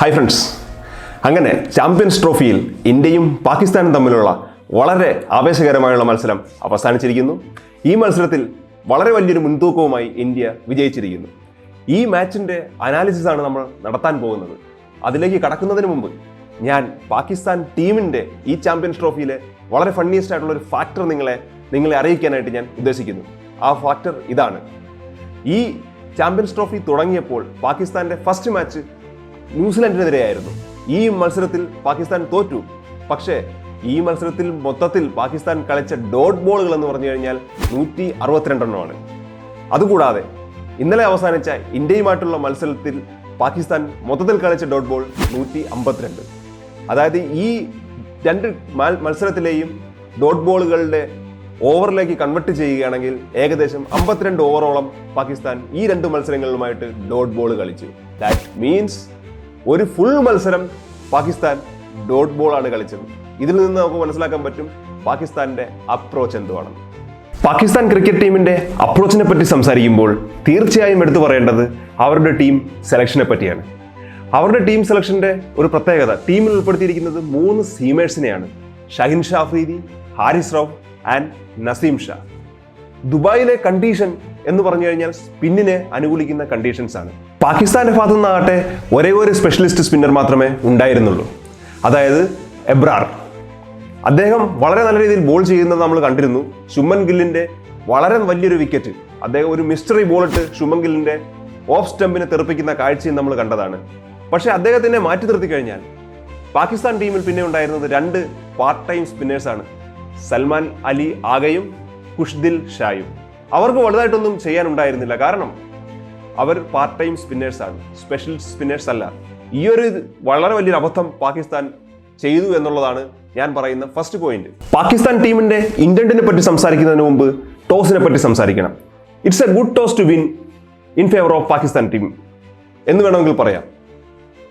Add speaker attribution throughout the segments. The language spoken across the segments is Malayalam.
Speaker 1: ഹായ് ഫ്രണ്ട്സ് അങ്ങനെ ചാമ്പ്യൻസ് ട്രോഫിയിൽ ഇന്ത്യയും പാകിസ്ഥാനും തമ്മിലുള്ള വളരെ ആവേശകരമായുള്ള മത്സരം അവസാനിച്ചിരിക്കുന്നു. ഈ മത്സരത്തിൽ വളരെ വലിയൊരു മുൻതൂക്കവുമായി ഇന്ത്യ വിജയിച്ചിരിക്കുന്നു. ഈ മാച്ചിന്റെ അനാലിസിസ് ആണ് നമ്മൾ നടത്താൻ പോകുന്നത്. അതിലേക്ക് കടക്കുന്നതിന് മുമ്പ് ഞാൻ പാകിസ്ഥാൻ ടീമിന്റെ ഈ ചാമ്പ്യൻസ് ട്രോഫിയിലെ വളരെ ഫണ്ണിയസ്റ്റ് ആയിട്ടുള്ള ഒരു ഫാക്ടർ നിങ്ങളെ നിങ്ങളെ അറിയിക്കാനായിട്ട് ഞാൻ ഉദ്ദേശിക്കുന്നു. ആ ഫാക്ടർ ഇതാണ്. ഈ ചാമ്പ്യൻസ് ട്രോഫി തുടങ്ങിയപ്പോൾ പാകിസ്ഥാന്റെ ഫസ്റ്റ് മാച്ച് ന്യൂസിലാൻഡിനെതിരെയായിരുന്നു. ഈ മത്സരത്തിൽ പാകിസ്ഥാൻ തോറ്റു. പക്ഷേ ഈ മത്സരത്തിൽ മൊത്തത്തിൽ പാകിസ്ഥാൻ കളിച്ച ഡോട്ട് ബോളുകൾ എന്ന് പറഞ്ഞു കഴിഞ്ഞാൽ നൂറ്റി അറുപത്തിരണ്ടെണ്ണമാണ് അതുകൂടാതെ ഇന്നലെ അവസാനിച്ച ഇന്ത്യയുമായിട്ടുള്ള മത്സരത്തിൽ പാകിസ്ഥാൻ മൊത്തത്തിൽ കളിച്ച ഡോട്ട് ബോൾ നൂറ്റി അമ്പത്തിരണ്ട് അതായത് ഈ രണ്ട് മത്സരത്തിലെയും ഡോട്ട് ബോളുകളുടെ ഓവറിലേക്ക് കൺവെർട്ട് ചെയ്യുകയാണെങ്കിൽ ഏകദേശം അമ്പത്തിരണ്ട് ഓവറോളം പാകിസ്ഥാൻ ഈ രണ്ട് മത്സരങ്ങളിലുമായിട്ട് ഡോട്ട് ബോൾ കളിച്ചു. ദാറ്റ് മീൻസ് ഒരു ഫുൾ മത്സരം പാകിസ്ഥാൻ ഡോട്ട് ബോൾ ആണ് കളിച്ചത്. ഇതിൽ നിന്ന് നമുക്ക് മനസ്സിലാക്കാൻ പറ്റും പാകിസ്ഥാന്റെ അപ്രോച്ച് എന്തുവാണെന്ന്. പാകിസ്ഥാൻ ക്രിക്കറ്റ് ടീമിന്റെ അപ്രോച്ചിനെ പറ്റി സംസാരിക്കുമ്പോൾ തീർച്ചയായും എടുത്തു പറയേണ്ടത് അവരുടെ ടീം സെലക്ഷനെ പറ്റിയാണ്. അവരുടെ ടീം സെലക്ഷന്റെ ഒരു പ്രത്യേകത ടീമിൽ ഉൾപ്പെടുത്തിയിരിക്കുന്നത് മൂന്ന് സീമേഴ്സിനെയാണ് ഷഹിൻ ഷാഫ്രീദി ഹാരിസ് റൌഫ് ആൻഡ് നസീം ഷാ. ദുബായിലെ കണ്ടീഷൻ എന്ന് പറഞ്ഞു കഴിഞ്ഞാൽ സ്പിന്നിനെ അനുകൂലിക്കുന്ന കണ്ടീഷൻസ് ആണ്. പാകിസ്ഥാന്റെ ഭാഗത്തു നിന്നാകട്ടെ ഒരേ ഒരു സ്പെഷ്യലിസ്റ്റ് സ്പിന്നർ മാത്രമേ ഉണ്ടായിരുന്നുള്ളൂ. അതായത് എബ്രാർ. അദ്ദേഹം വളരെ നല്ല രീതിയിൽ ബോൾ ചെയ്യുന്നത് നമ്മൾ കണ്ടിരുന്നു. ശുമൻ ഗില്ലിന്റെ വളരെ വലിയൊരു വിക്കറ്റ് അദ്ദേഹം ഒരു മിസ്റ്ററി ബോളിട്ട് ശുമൻ ഗില്ലിന്റെ ഓഫ് സ്റ്റംപിനെ തെറിപ്പിക്കുന്ന കാഴ്ചയും നമ്മൾ കണ്ടതാണ്. പക്ഷേ അദ്ദേഹത്തിനെ മാറ്റി നിർത്തി കഴിഞ്ഞാൽ പാകിസ്ഥാൻ ടീമിൽ പിന്നെ ഉണ്ടായിരുന്നത് രണ്ട് പാർട്ട് ടൈം സ്പിന്നേഴ്സാണ് സൽമാൻ അലി ആഗയും ഖുഷ്ദിൽ ഷായും. അവർക്ക് വലുതായിട്ടൊന്നും ചെയ്യാനുണ്ടായിരുന്നില്ല. കാരണം അവർ പാർട്ട് ടൈം സ്പിന്നേഴ്സ് ആണ്. സ്പെഷ്യൽ സ്പിന്നേഴ്സ് അല്ല. ഈ ഒരു വളരെ വലിയൊരു അബദ്ധം പാകിസ്ഥാൻ ചെയ്തു എന്നുള്ളതാണ് ഞാൻ പറയുന്ന ഫസ്റ്റ് പോയിന്റ് പാകിസ്ഥാൻ ടീമിന്റെ ഇന്റന്റിനെ പറ്റി സംസാരിക്കുന്നതിന് മുമ്പ് ടോസിനെ പറ്റി സംസാരിക്കണം. It's a good toss to win in favour of Pakistan team എന്ന് വേണമെങ്കിൽ പറയാം.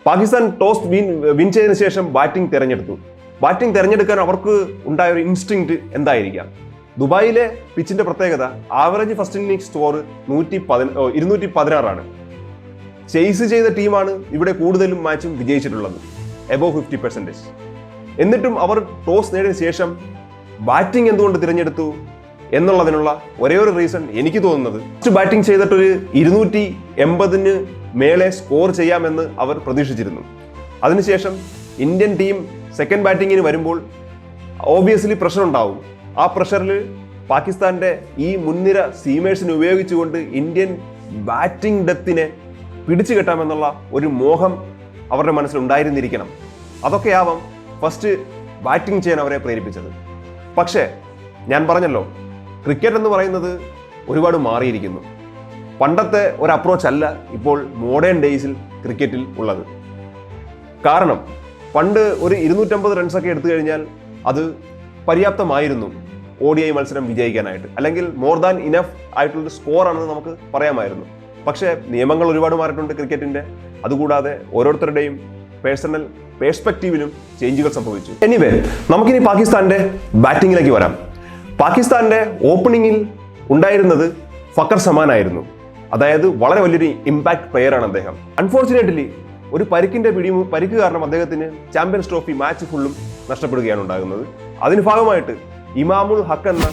Speaker 1: പാകിസ്ഥാൻ ടോസ് വിൻ വിൻ ചെയ്തതിനു ശേഷം ബാറ്റിംഗ് തിരഞ്ഞെടുത്തു. ബാറ്റിംഗ് തിരഞ്ഞെടുക്കാൻ അവർക്ക് ഉണ്ടായ ഒരു ഇൻസ്റ്റിങ് എന്തായിരിക്കാം? ദുബായിലെ പിച്ചിന്റെ പ്രത്യേകത ആവറേജ് ഫസ്റ്റ് ഇന്നിംഗ് സ്കോർ നൂറ്റി ഇരുന്നൂറ്റി പതിനാറാണ്. ചേസ് ചെയ്ത ടീമാണ് ഇവിടെ കൂടുതലും മാച്ചും വിജയിച്ചിട്ടുള്ളത്. എബോവ് ഫിഫ്റ്റി പെർസെന്റേജ് എന്നിട്ടും അവർ ടോസ് നേടിയ ശേഷം ബാറ്റിംഗ് എന്തുകൊണ്ട് തിരഞ്ഞെടുത്തു എന്നുള്ളതിനുള്ള ഒരേ ഒരു റീസൺ എനിക്ക് തോന്നുന്നത്. ഫസ്റ്റ് ബാറ്റിംഗ് ചെയ്തിട്ടൊരു ഇരുന്നൂറ്റി എൺപതിന് മേലെ സ്കോർ ചെയ്യാമെന്ന് അവർ പ്രതീക്ഷിച്ചിരുന്നു. അതിനുശേഷം ഇന്ത്യൻ ടീം സെക്കൻഡ് ബാറ്റിങ്ങിന് വരുമ്പോൾ ഓബിയസ്ലി പ്രഷർ ഉണ്ടാവും ആ പ്രഷറിൽ പാകിസ്ഥാന്റെ ഈ മുൻനിര സീമേഴ്സിനെ ഉപയോഗിച്ചുകൊണ്ട് ഇന്ത്യൻ ബാറ്റിംഗ് ഡെത്തിനെ പിടിച്ചു കെട്ടാമെന്നുള്ള ഒരു മോഹം അവരുടെ മനസ്സിൽ ഉണ്ടായിരുന്നിരിക്കണം അതൊക്കെയാവാം ഫസ്റ്റ് ബാറ്റിംഗ് ചെയ്യാൻ അവരെ പ്രേരിപ്പിച്ചത്. പക്ഷേ ഞാൻ പറഞ്ഞല്ലോ ക്രിക്കറ്റ് എന്ന് പറയുന്നത് ഒരുപാട് മാറിയിരിക്കുന്നു. പണ്ടത്തെ ഒരു അപ്രോച്ച് അല്ല ഇപ്പോൾ മോഡേൺ ഡേയ്സിൽ ക്രിക്കറ്റിൽ ഉള്ളത്. കാരണം പണ്ട് ഒരു ഇരുന്നൂറ്റമ്പത് റൺസൊക്കെ എടുത്തു കഴിഞ്ഞാൽ അത് പര്യാപ്തമായിരുന്നു ഒ ഡി ഐ മത്സരം വിജയിക്കാനായിട്ട്. അല്ലെങ്കിൽ മോർ ദാൻ ഇനഫ് ആയിട്ടുള്ള സ്കോർ ആണെന്ന് നമുക്ക് പറയാമായിരുന്നു. പക്ഷേ നിയമങ്ങൾ ഒരുപാട് മാറിയിട്ടുണ്ട് ക്രിക്കറ്റിന്റെ. അതുകൂടാതെ ഓരോരുത്തരുടെയും പേഴ്സണൽ പേഴ്സ്പെക്റ്റീവിലും ചേഞ്ചുകൾ സംഭവിച്ചു. എനിവേ നമുക്കിനി പാകിസ്ഥാന്റെ ബാറ്റിങ്ങിലേക്ക് വരാം. പാകിസ്ഥാന്റെ ഓപ്പണിങ്ങിൽ ഉണ്ടായിരുന്നത് ഫക്കർ സമാനായിരുന്നു അതായത് വളരെ വലിയൊരു ഇമ്പാക്ട് പ്ലെയർ ആണ് അദ്ദേഹം. അൺഫോർച്ചുനേറ്റ്ലി ഒരു പരിക്കിന്റെ പിടി പരിക്ക് കാരണം അദ്ദേഹത്തിന് ചാമ്പ്യൻസ് ട്രോഫി മാച്ച് ഫുള്ളും നഷ്ടപ്പെടുകയാണ് ഉണ്ടാകുന്നത്. അതിന് ഭാഗമായിട്ട് ഇമാമുൽ ഹക്ക് എന്ന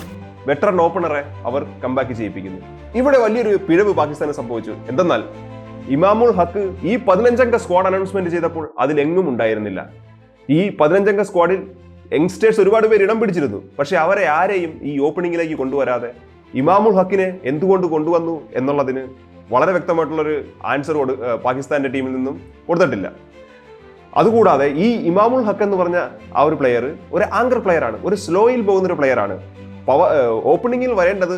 Speaker 1: വെറ്ററൻ ഓപ്പണറെ അവർ കമ്പാക്ക് ചെയ്യിപ്പിക്കുന്നു. ഇവിടെ വലിയൊരു പിഴവ് പാകിസ്ഥാന് സംഭവിച്ചു. എന്തെന്നാൽ ഇമാമുൽ ഹക്ക് ഈ പതിനഞ്ചംഗ സ്ക്വാഡ് അനൗൺസ്മെന്റ് ചെയ്തപ്പോൾ അതിലെങ്ങും ഉണ്ടായിരുന്നില്ല. ഈ പതിനഞ്ചംഗ സ്ക്വാഡിൽ യങ്സ്റ്റേഴ്സ് ഒരുപാട് പേര് ഇടം പിടിച്ചിരുന്നു. പക്ഷെ അവരെ ആരെയും ഈ ഓപ്പണിങ്ങിലേക്ക് കൊണ്ടുവരാതെ ഇമാമുൽ ഹക്കിനെ എന്തുകൊണ്ട് കൊണ്ടുവന്നു എന്നുള്ളതിന് വളരെ വ്യക്തമായിട്ടുള്ളൊരു ആൻസർ കൊടു പാകിസ്ഥാന്റെ ടീമിൽ നിന്നും കൊടുത്തിട്ടില്ല. അതുകൂടാതെ ഈ ഇമാമുൽ ഹക്ക് എന്ന് പറഞ്ഞ ആ ഒരു പ്ലെയർ ഒരു ആങ്കർ പ്ലെയർ ആണ് ഒരു സ്ലോയിൽ പോകുന്ന ഒരു പ്ലെയർ ആണ്. പവ ഓപ്പണിംഗിൽ വരേണ്ടത്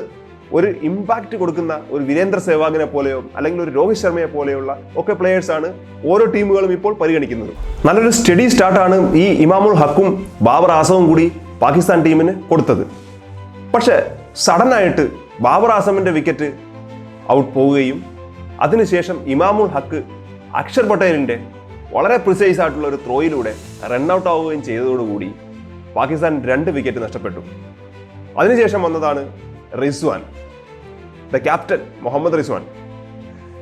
Speaker 1: ഒരു ഇമ്പാക്റ്റ് കൊടുക്കുന്ന ഒരു വീരേന്ദ്ര സേവാഗിനെ പോലെയോ അല്ലെങ്കിൽ ഒരു രോഹിത് ശർമ്മയെ പോലെയുള്ള ഒക്കെ പ്ലെയേഴ്സ് ആണ് ഓരോ ടീമുകളും ഇപ്പോൾ പരിഗണിക്കുന്നത്. നല്ലൊരു സ്റ്റഡി സ്റ്റാർട്ടാണ് ഈ ഇമാമുൽ ഹക്കും ബാബർ ആസവും കൂടി പാകിസ്ഥാൻ ടീമിന് കൊടുത്തത്. പക്ഷേ സഡനായിട്ട് ബാബർ ആസമിന്റെ വിക്കറ്റ് ഔട്ട് പോവുകയും അതിനുശേഷം ഇമാമുൽ ഹക്ക് അക്ഷർ പട്ടേലിന്റെ വളരെ പ്രിസൈസ് ആയിട്ടുള്ള ഒരു ത്രോയിലൂടെ റൺ ഔട്ട് ആവുകയും ചെയ്തതോടുകൂടി പാകിസ്ഥാൻ രണ്ട് വിക്കറ്റ് നഷ്ടപ്പെട്ടു. അതിനുശേഷം വന്നതാണ് റിസ്വാൻ ദ ക്യാപ്റ്റൻ മുഹമ്മദ് റിസ്വാൻ.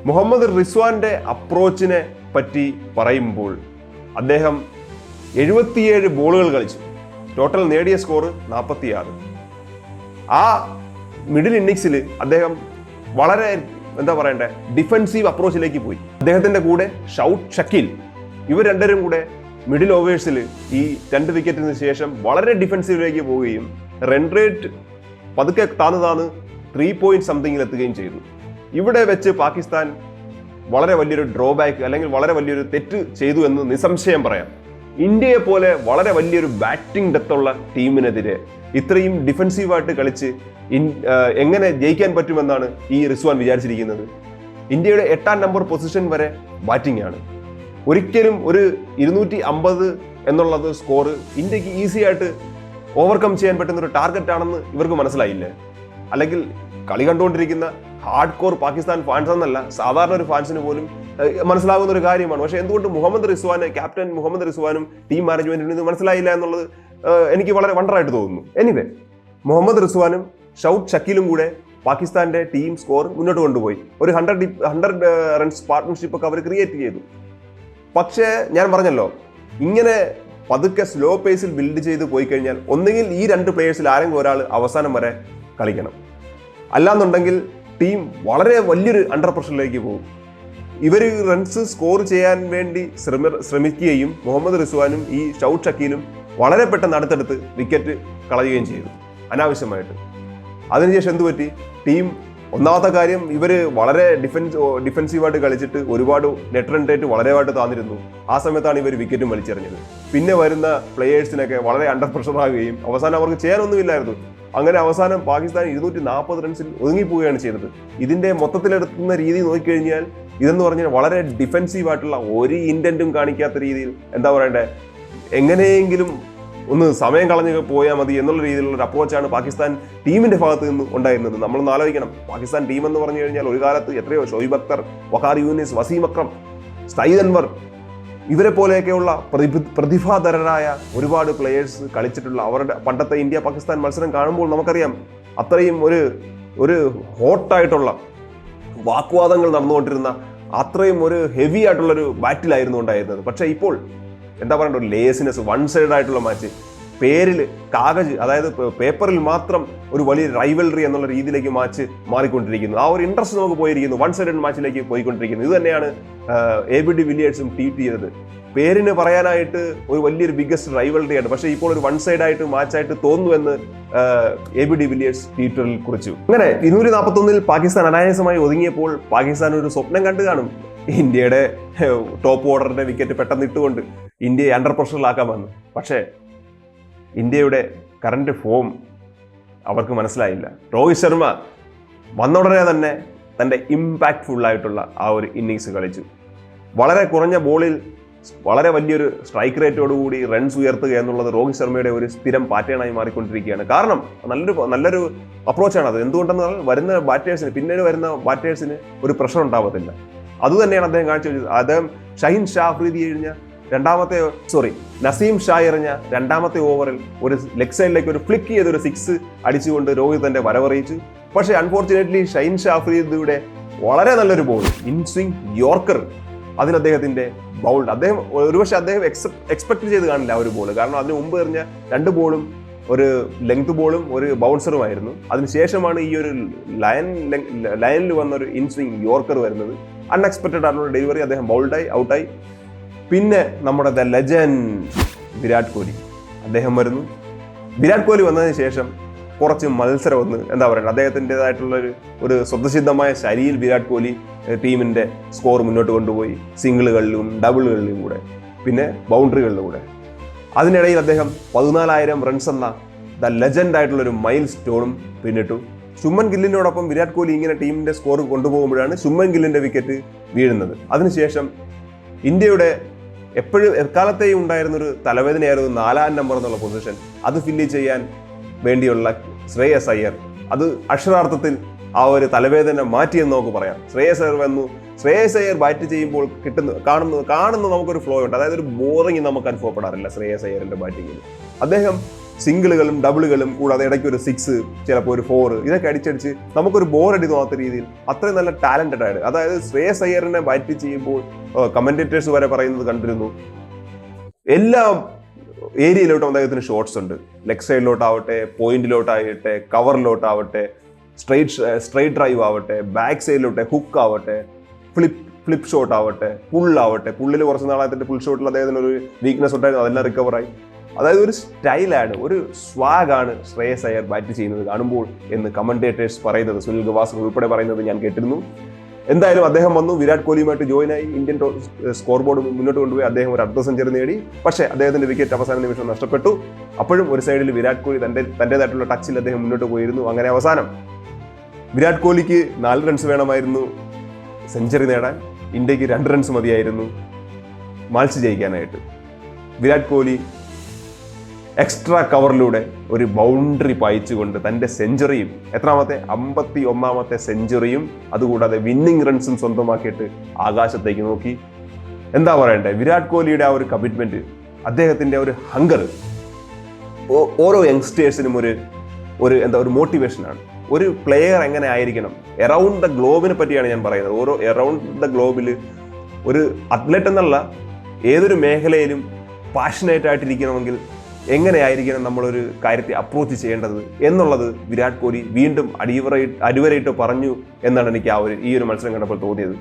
Speaker 1: മുഹമ്മദ് റിസ്വാന്റെ അപ്രോച്ചിനെ പറ്റി പറയുമ്പോൾ അദ്ദേഹം എഴുപത്തിയേഴ് ബോളുകൾ കളിച്ചു. ടോട്ടൽ നേടിയ സ്കോർ നാൽപ്പത്തിയാറ് ആ മിഡിൽ ഇന്നിങ്സിൽ അദ്ദേഹം വളരെ എന്താ പറയണ്ടേ ഡിഫൻസീവ് അപ്രോച്ചിലേക്ക് പോയി. അദ്ദേഹത്തിന്റെ കൂടെ ഷൗട്ട് ഷക്കീൽ ഇവർ രണ്ടുപേരും കൂടെ മിഡിൽ ഓവേഴ്സിൽ ഈ രണ്ട് വിക്കറ്റിന് ശേഷം വളരെ ഡിഫൻസീവിലേക്ക് പോവുകയും റൺ റേറ്റ് പതുക്കെ താന്ന് താന്ന് ത്രീ പോയിന്റ് സംതിങ്ങിൽ എത്തുകയും ചെയ്തു. ഇവിടെ വെച്ച് പാകിസ്ഥാൻ വളരെ വലിയൊരു ഡ്രോബാക്ക് അല്ലെങ്കിൽ വളരെ വലിയൊരു തെറ്റ് ചെയ്തു എന്ന് നിസ്സംശയം പറയാം. ഇന്ത്യയെ പോലെ വളരെ വലിയൊരു ബാറ്റിംഗ് ഡെത്തുള്ള ടീമിനെതിരെ ഇത്രയും ഡിഫൻസീവായിട്ട് കളിച്ച് എങ്ങനെ ജയിക്കാൻ പറ്റുമെന്നാണ് ഈ റിസ്വാൻ വിചാരിച്ചിരിക്കുന്നത്. ഇന്ത്യയുടെ എട്ടാം നമ്പർ പൊസിഷൻ വരെ ബാറ്റിംഗ് ആണ്. ഒരിക്കലും ഒരു ഇരുന്നൂറ്റി അമ്പത് എന്നുള്ളത് സ്കോർ ഇന്ത്യയ്ക്ക് ഈസി ആയിട്ട് ഓവർകം ചെയ്യാൻ പറ്റുന്ന ഒരു ടാർഗറ്റ് ആണെന്ന് ഇവർക്ക് മനസ്സിലായില്ലേ. അല്ലെങ്കിൽ കളി കണ്ടുകൊണ്ടിരിക്കുന്ന ഹാർഡ് കോർ പാകിസ്ഥാൻ ഫാൻസ് എന്നല്ല സാധാരണ ഒരു ഫാൻസിന് പോലും മനസ്സിലാകുന്ന ഒരു കാര്യമാണ്. പക്ഷേ എന്തുകൊണ്ട് മുഹമ്മദ് റിസ്വാന് ക്യാപ്റ്റൻ മുഹമ്മദ് റിസ്വാനും ടീം മാനേജ്മെന്റിനും ഇത് മനസ്സിലായില്ല എന്നുള്ളത് എനിക്ക് വളരെ വണ്ടറായിട്ട് തോന്നുന്നു. എനിവേ മുഹമ്മദ് റിസ്വാനും ഷൗട്ട് ഷക്കീലും കൂടെ പാകിസ്ഥാന്റെ ടീം സ്കോർ മുന്നോട്ട് കൊണ്ടുപോയി. ഒരു ഹൺഡ്രഡ് ഹൺഡ്രഡ് റൺസ് പാർട്ട്ണർഷിപ്പ് ഒക്കെ അവർ ക്രിയേറ്റ് ചെയ്തു. പക്ഷേ ഞാൻ പറഞ്ഞല്ലോ ഇങ്ങനെ പതുക്കെ സ്ലോ പേസിൽ ബിൽഡ് ചെയ്ത് പോയി കഴിഞ്ഞാൽ ഒന്നുകിൽ ഈ രണ്ട് പ്ലേയേഴ്സിൽ ആരെങ്കിലും ഒരാൾ അവസാനം വരെ കളിക്കണം. അല്ലാന്നുണ്ടെങ്കിൽ ടീം വളരെ വലിയൊരു അണ്ടർ പ്രഷറിലേക്ക് പോകും. ഇവർ റൺസ് സ്കോർ ചെയ്യാൻ വേണ്ടി ശ്രമ ശ്രമിക്കുകയും മുഹമ്മദ് റിസ്വാനും ഈ ഷൗട്ട് ഷക്കീലും വളരെ പെട്ടെന്ന് അടുത്തടുത്ത് വിക്കറ്റ് കളയുകയും ചെയ്തു അനാവശ്യമായിട്ട്. അതിനുശേഷം എന്ത് പറ്റി? ടീം ഒന്നാമത്തെ കാര്യം ഇവർ വളരെ ഡിഫൻസ് ഡിഫൻസീവായിട്ട് കളിച്ചിട്ട് ഒരുപാട് നെറ്റ് റൺ റേറ്റ് വളരെയായിട്ട് താന്നിരുന്നു. ആ സമയത്താണ് ഇവർ വിക്കറ്റും വലിച്ചെറിഞ്ഞത്. പിന്നെ വരുന്ന പ്ലേയേഴ്സിനൊക്കെ വളരെ അണ്ടർ പ്രഷർ ആകുകയും അവസാനം അവർക്ക് ചെയ്യാനൊന്നുമില്ലായിരുന്നു. അങ്ങനെ അവസാനം പാകിസ്ഥാൻ ഇരുന്നൂറ്റി നാൽപ്പത് റൺസിൽ ഒതുങ്ങിപ്പോവുകയാണ് ചെയ്തത്. ഇതിന്റെ മൊത്തത്തിലെടുക്കുന്ന രീതി നോക്കിക്കഴിഞ്ഞാൽ ഇതെന്ന് പറഞ്ഞാൽ വളരെ ഡിഫെൻസീവായിട്ടുള്ള ഒരു ഇന്റന്റും കാണിക്കാത്ത രീതിയിൽ എന്താ പറയണ്ടേ? എങ്ങനെയെങ്കിലും ഒന്ന് സമയം കളഞ്ഞ് പോയാൽ മതി എന്നുള്ള രീതിയിലുള്ള ഒരു അപ്രോച്ചാണ് പാകിസ്ഥാൻ ടീമിന്റെ ഭാഗത്ത് നിന്ന് ഉണ്ടായിരുന്നത്. നമ്മളൊന്ന് ആലോചിക്കണം. പാകിസ്ഥാൻ ടീം എന്ന് പറഞ്ഞു കഴിഞ്ഞാൽ ഒരു കാലത്ത് എത്രയോ ഷോയിബ് അക്തർ വഖാർ യൂനിസ് വസീം അക്രം സയ്യിദ് അൻവർ ഇവരെ പോലെയൊക്കെയുള്ള പ്രതിഭ പ്രതിഭാധരരായ ഒരുപാട് പ്ലെയേഴ്സ് കളിച്ചിട്ടുള്ള അവരുടെ പണ്ടത്തെ ഇന്ത്യ പാകിസ്ഥാൻ മത്സരം കാണുമ്പോൾ നമുക്കറിയാം അത്രയും ഒരു ഒരു ഹോട്ടായിട്ടുള്ള വാക്വാദങ്ങൾ നടന്നുകൊണ്ടിരുന്ന അത്രയും ഒരു ഹെവി ആയിട്ടുള്ളൊരു ബാറ്റിലായിരുന്നു ഉണ്ടായിരുന്നത്. പക്ഷേ ഇപ്പോൾ എന്താ പറയണ്ട ഒരു ലേസിനെസ് വൺ സൈഡ് ആയിട്ടുള്ള മാച്ച് പേരിൽ കാഗജ് അതായത് പേപ്പറിൽ മാത്രം ഒരു വലിയ റൈവൽറി എന്നുള്ള രീതിയിലേക്ക് മാച്ച് മാറിക്കൊണ്ടിരിക്കുന്നു. ആ ഒരു ഇൻട്രസ്റ്റ് നമുക്ക് പോയിരിക്കുന്നു വൺ സൈഡഡ് മാച്ചിലേക്ക് പോയിക്കൊണ്ടിരിക്കുന്നു. ഇത് തന്നെയാണ് എ ബി ഡി വില്ലിയേഴ്സും ട്വീറ്റ് ചെയ്തത്. പേരിന് പറയാനായിട്ട് ഒരു വലിയൊരു ബിഗ്ഗസ്റ്റ് റൈവൽറിയാണ് പക്ഷേ ഇപ്പോൾ ഒരു വൺ സൈഡ് ആയിട്ട് മാച്ചായിട്ട് തോന്നുന്നുവെന്ന് എ ബി ഡി വില്ലിയേഴ്സ് ട്വീറ്ററിൽ കുറിച്ചു. അങ്ങനെ ഇരുന്നൂറ്റി നാൽപ്പത്തൊന്നിൽ പാകിസ്ഥാൻ അനായാസമായി ഒതുങ്ങിയപ്പോൾ പാകിസ്ഥാൻ ഒരു സ്വപ്നം കണ്ടു കാണും. ഇന്ത്യയുടെ ടോപ്പ് ഓർഡറിന്റെ വിക്കറ്റ് പെട്ടെന്ന് ഇട്ടുകൊണ്ട് ഇന്ത്യയെ അണ്ടർ പ്രഷറിലാക്കാൻ വന്നു. പക്ഷേ ഇന്ത്യയുടെ കറണ്ട് ഫോം അവർക്ക് മനസ്സിലായില്ല. രോഹിത് ശർമ്മ വന്ന ഉടനെ തന്നെ തന്റെ ഇമ്പാക്റ്റ്ഫുള്ളായിട്ടുള്ള ആ ഒരു ഇന്നിങ്സ് കളിച്ചു. വളരെ കുറഞ്ഞ ബോളിൽ വളരെ വലിയൊരു സ്ട്രൈക്ക് റേറ്റോടുകൂടി റൺസ് ഉയർത്തുക എന്നുള്ളത് രോഹിത് ശർമ്മയുടെ ഒരു സ്ഥിരം പാറ്റേണായി മാറിക്കൊണ്ടിരിക്കുകയാണ്. കാരണം നല്ലൊരു നല്ലൊരു അപ്രോച്ചാണ് അത് എന്തുകൊണ്ടെന്ന് പറഞ്ഞാൽ വരുന്ന ബാറ്റേഴ്സിന് പിന്നീട് വരുന്ന ബാറ്റേഴ്സിന് ഒരു പ്രഷർ ഉണ്ടാവത്തില്ല. അതുതന്നെയാണ് അദ്ദേഹം കാണിച്ചു വെച്ചത്. അദ്ദേഹം ഷഹീൻ ഷാ അഫ്രീദി എഴിഞ്ഞ രണ്ടാമത്തെ സോറി നസീം ഷാ എറിഞ്ഞ രണ്ടാമത്തെ ഓവറിൽ ഒരു ലെഗ് സൈഡിലേക്ക് ഒരു ഫ്ലിക്ക് ചെയ്ത് ഒരു സിക്സ് അടിച്ചുകൊണ്ട് രോഹിത് തന്റെ വരവറിയിച്ചു. പക്ഷേ അൺഫോർച്ചുനേറ്റ്ലി ഷൈൻ ഷാ വളരെ നല്ലൊരു ബോൾ ഇൻ സ്വിംഗ് യോർക്കർ അതിൽ അദ്ദേഹത്തിന്റെ ബൗൾഡ് അദ്ദേഹം ഒരുപക്ഷെ അദ്ദേഹം എക്സ്പെക്ട് ചെയ്ത് കാണില്ല ആ ഒരു ബോൾ കാരണം അതിന് മുമ്പ് എറിഞ്ഞ രണ്ട് ബോളും ഒരു ലെങ്ത് ബോളും ഒരു ബൗൺസറുമായിരുന്നു അതിനുശേഷമാണ് ഈ ഒരു ലയൻ ലയനിൽ വന്ന ഒരു ഇൻ സ്വിംഗ് യോർക്കർ വരുന്നത്. അൺഎക്സ്പെക്റ്റഡ് ആയിട്ടുള്ള ഡെലിവറി അദ്ദേഹം ബൗൾഡായി ഔട്ടായി പിന്നെ നമ്മുടെ ദ ലെജൻഡ് വിരാട് കോഹ്ലി. അദ്ദേഹം വരുന്നു. വിരാട് കോഹ്ലി വന്നതിന് ശേഷം കുറച്ച് മത്സരം ഒന്ന് എന്താ പറയുക അദ്ദേഹത്തിന്റെതായിട്ടുള്ള ഒരു ഒരു സ്വതസിദ്ധമായ ശൈലിയിൽ വിരാട് കോഹ്ലി ടീമിന്റെ സ്കോർ മുന്നോട്ട് കൊണ്ടുപോയി. സിംഗിളുകളിലും ഡബിളുകളിലും കൂടെ. പിന്നെ ബൗണ്ടറികളിലും കൂടെ. അതിനിടയിൽ അദ്ദേഹം പതിനാലായിരം റൺസ് എന്ന ദ ലെജൻഡ് ആയിട്ടുള്ള ഒരു മൈൽ സ്റ്റോണും പിന്നിട്ടു. ശുമ്മൻ ഗില്ലിനോടൊപ്പം വിരാട് കോഹ്ലി ഇങ്ങനെ ടീമിന്റെ സ്കോർ കൊണ്ടുപോകുമ്പോഴാണ് ശുമ്മൻ ഗില്ലിന്റെ വിക്കറ്റ് വീഴുന്നത്. അതിനുശേഷം ഇന്ത്യയുടെ എപ്പോഴും എക്കാലത്തെയും ഉണ്ടായിരുന്ന ഒരു തലവേദനയായിരുന്നു നാലാം നമ്പർ എന്നുള്ള പൊസിഷൻ അത് ഫില്ല് ചെയ്യാൻ വേണ്ടിയുള്ള ശ്രേയസ് അയ്യർ. അത് അക്ഷരാർത്ഥത്തിൽ ആ ഒരു തലവേദന മാറ്റിയെന്ന് നമുക്ക് പറയാം. ശ്രേയസ് അയ്യർ വന്നു. ശ്രേയസ് അയ്യർ ബാറ്റ് ചെയ്യുമ്പോൾ കിട്ടുന്ന കാണുന്നു കാണുന്ന നമുക്കൊരു ഫ്ലോ ഉണ്ട്. അതായത് ഒരു ബോറിങ് നമുക്ക് അനുഭവപ്പെടാറില്ല ശ്രേയസ് അയ്യറിന്റെ ബാറ്റിങ്ങിൽ അദ്ദേഹം സിംഗിളുകളും ഡബിളുകളും കൂടാതെ ഇടയ്ക്ക് ഒരു സിക്സ് ചിലപ്പോൾ ഒരു ഫോർ ഇതൊക്കെ അടിച്ചടിച്ച് നമുക്കൊരു ബോർ അടി തോന്നാത്ത രീതിയിൽ അത്രയും നല്ല ടാലന്റഡ് ആണ് അതായത് ശ്രേയസ് അയ്യറിനെ ബാറ്റ് ചെയ്യുമ്പോൾ കമന്റേറ്റേഴ്സ് വരെ പറയുന്നത് കണ്ടിരുന്നു. എല്ലാ ഏരിയയിലോട്ടും അദ്ദേഹത്തിന് ഷോട്ട്സ് ഉണ്ട്. ലെഗ് സൈഡിലോട്ടാവട്ടെ പോയിന്റിലോട്ടാവട്ടെ കവറിലോട്ടാവട്ടെ സ്ട്രൈറ്റ് സ്ട്രൈറ്റ് ഡ്രൈവ് ആവട്ടെ ബാക്ക് സൈഡിലോട്ടെ ഹുക്ക് ആവട്ടെ ഫ്ലിപ്പ് ഫ്ലിപ്പ് ഷോട്ട് ആവട്ടെ പുള്ളാവട്ടെ പുള്ളിൽ കുറച്ച് നാളായിട്ട് ഫുൾ ഷോട്ടിൽ അദ്ദേഹത്തിന് ഒരു വീക്ക്നെസ് ഉണ്ടായിരുന്നു അതെല്ലാം റിക്കവറായി അതായത് ഒരു സ്റ്റൈലാണ് ഒരു സ്വാഗാണ് ശ്രേയസ് അയ്യർ ബാറ്റ് ചെയ്യുന്നത് കാണുമ്പോൾ എന്ന് കമന്റേറ്റേഴ്സ് പറയുന്നത്. സുനിൽ ഗവാസ് ഉൾപ്പെടെ പറയുന്നത് ഞാൻ കേട്ടിരുന്നു. എന്തായാലും അദ്ദേഹം വന്നു വിരാട് കോഹ്ലിയുമായിട്ട് ജോയിൻ ആയി ഇന്ത്യൻ സ്കോർ ബോർഡ് മുന്നോട്ട് കൊണ്ടുപോയി അദ്ദേഹം ഒരു അർദ്ധ സെഞ്ചുറി നേടി. പക്ഷേ അദ്ദേഹത്തിന്റെ വിക്കറ്റ് അവസാന നിമിഷം നഷ്ടപ്പെട്ടു. അപ്പോഴും ഒരു സൈഡിൽ വിരാട് കോഹ്ലി തന്റെ തന്റേതായിട്ടുള്ള ടച്ചിൽ അദ്ദേഹം മുന്നോട്ട് പോയിരുന്നു. അങ്ങനെ അവസാനം വിരാട് കോഹ്ലിക്ക് നാല് റൺസ് വേണമായിരുന്നു സെഞ്ചറി നേടാൻ. ഇന്ത്യയ്ക്ക് രണ്ട് റൺസ് മതിയായിരുന്നു. മാത്സ് ജയിക്കാനായിട്ട്. വിരാട് കോഹ്ലി എക്സ്ട്രാ കവറിലൂടെ ഒരു ബൗണ്ടറി പായിച്ചുകൊണ്ട് തന്റെ സെഞ്ചുറിയും എത്രാമത്തെ? അമ്പത്തി ഒന്നാമത്തെ സെഞ്ചുറിയും അതുകൂടാതെ വിന്നിംഗ് റൺസും സ്വന്തമാക്കിയിട്ട് ആകാശത്തേക്ക് നോക്കി. എന്താ പറയണ്ടേ? വിരാട് കോഹ്ലിയുടെ ആ ഒരു കമ്മിറ്റ്മെന്റ് അദ്ദേഹത്തിന്റെ ഒരു ഹങ്കർ ഓരോ യങ്സ്റ്റേഴ്സിനും ഒരു ഒരു എന്താ ഒരു മോട്ടിവേഷനാണ് ഒരു പ്ലെയർ എങ്ങനെ ആയിരിക്കണം? എറൗണ്ട് ദ ഗ്ലോബിനെ പറ്റിയാണ് ഞാൻ പറയുന്നത്. ഓരോ എറൗണ്ട് ദ ഗ്ലോബിൽ ഒരു അത്ലറ്റ് എന്നുള്ള ഏതൊരു മേഖലയിലും പാഷനേറ്റ് ആയിട്ടിരിക്കണമെങ്കിൽ എങ്ങനെയായിരിക്കണം നമ്മളൊരു കാര്യത്തെ അപ്രോച്ച് ചെയ്യേണ്ടത് എന്നുള്ളത് വിരാട് കോഹ്ലി വീണ്ടും അടിവറ അടിവരയിട്ട് പറഞ്ഞു എന്നാണ് എനിക്ക് ആ ഒരു ഈ ഒരു മത്സരം കണ്ടപ്പോൾ തോന്നിയത്.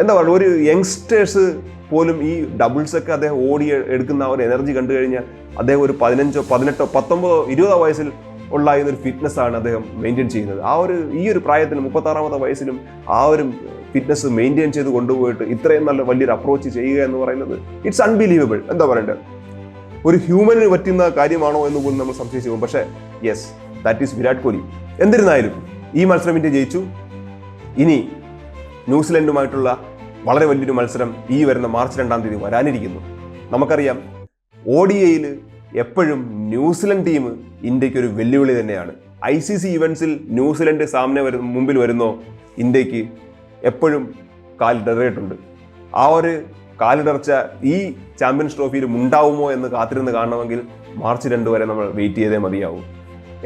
Speaker 1: എന്താ പറയുക ഒരു യങ്സ്റ്റേഴ്സ് പോലും ഈ ഡബിൾസൊക്കെ അദ്ദേഹം ഓടി എടുക്കുന്ന ആ ഒരു എനർജി കണ്ടു കഴിഞ്ഞാൽ അദ്ദേഹം ഒരു പതിനഞ്ചോ പതിനെട്ടോ പത്തൊമ്പതോ ഇരുപതോ വയസ്സിൽ ഉള്ള ഒരു ഫിറ്റ്നസ് ആണ് അദ്ദേഹം മെയിന്റെയിൻ ചെയ്യുന്നത്. ആ ഒരു ഈ ഒരു പ്രായത്തിൽ മുപ്പത്താറാമത്തെ വയസ്സിലും ആ ഒരു ഫിറ്റ്നസ് മെയിന്റെയിൻ ചെയ്ത് കൊണ്ടുപോയിട്ട് ഇത്രയും നല്ല വലിയൊരു അപ്രോച്ച് ചെയ്യുക എന്ന് പറയുന്നത് ഇറ്റ്സ് അൺബിലീവബിൾ എന്താ പറയണ്ടത്? ഒരു ഹ്യൂമന് പറ്റുന്ന കാര്യമാണോ എന്ന് പോലും നമ്മൾ സംശയിച്ചു പോകും. പക്ഷേ yes that is Virat Kohli എന്നിരുന്നാലും ഈ മത്സരം ഇന്ത്യ ജയിച്ചു. ഇനി ന്യൂസിലൻഡുമായിട്ടുള്ള വളരെ വലിയൊരു മത്സരം ഈ വരുന്ന മാർച്ച് രണ്ടാം തീയതി വരാനിരിക്കുന്നു. നമുക്കറിയാം ഒ ഡി എയിൽ എപ്പോഴും ന്യൂസിലൻഡ് ടീം ഇന്ത്യയ്ക്ക് ഒരു വെല്ലുവിളി തന്നെയാണ്. ഐ സി സി ഇവൻസിൽ ന്യൂസിലൻഡ് സാമന മുമ്പിൽ വരുന്നോ ഇന്ത്യയ്ക്ക് എപ്പോഴും കാലിടറിയിട്ടുണ്ട് ആ ഒരു കാലിടർച്ച ഈ ചാമ്പ്യൻസ് ട്രോഫിയിൽ ഉണ്ടാവുമോ എന്ന് കാത്തിരുന്ന് കാണണമെങ്കിൽ മാർച്ച് രണ്ട് വരെ നമ്മൾ വെയിറ്റ് ചെയ്തേ മതിയാവും.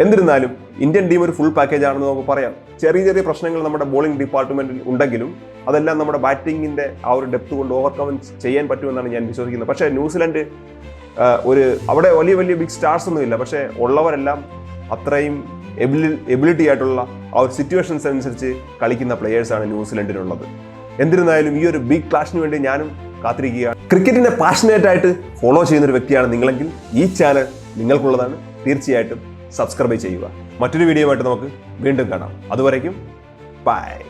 Speaker 1: എന്നിരുന്നാലും ഇന്ത്യൻ ടീം ഒരു ഫുൾ പാക്കേജ് ആണെന്ന് നമുക്ക് പറയാം. ചെറിയ ചെറിയ പ്രശ്നങ്ങൾ നമ്മുടെ ബോളിംഗ് ഡിപ്പാർട്ട്മെന്റിൽ ഉണ്ടെങ്കിലും അതെല്ലാം നമ്മുടെ ബാറ്റിങ്ങിന്റെ ആ ഒരു ഡെപ്ത് കൊണ്ട് ഓവർകം ചെയ്യാൻ പറ്റുമെന്നാണ് ഞാൻ വിശ്വസിക്കുന്നത്. പക്ഷേ ന്യൂസിലൻഡ് ഒരു അവിടെ വലിയ വലിയ ബിഗ് സ്റ്റാർസ് ഒന്നും ഇല്ല. പക്ഷേ ഉള്ളവരെല്ലാം അത്രയും എബിലി എബിലിറ്റി ആയിട്ടുള്ള ആ ഒരു സിറ്റുവേഷൻസ് അനുസരിച്ച് കളിക്കുന്ന പ്ലെയേഴ്സാണ് ന്യൂസിലൻഡിനുള്ളത്. എന്നിരുന്നാലും ഈ ഒരു ബിഗ് ക്ലാഷിന് വേണ്ടി ഞാനും കാത്തിരിക്കുകയാണ്. ക്രിക്കറ്റിനെ പാഷനേറ്റ് ആയിട്ട് ഫോളോ ചെയ്യുന്ന ഒരു വ്യക്തിയാണ് നിങ്ങളെങ്കിൽ ഈ ചാനൽ നിങ്ങൾക്കുള്ളതാണ്. തീർച്ചയായിട്ടും സബ്സ്ക്രൈബ് ചെയ്യുക. മറ്റൊരു വീഡിയോ ആയിട്ട് നമുക്ക് വീണ്ടും കാണാം. അതുവരയ്ക്കും ബൈ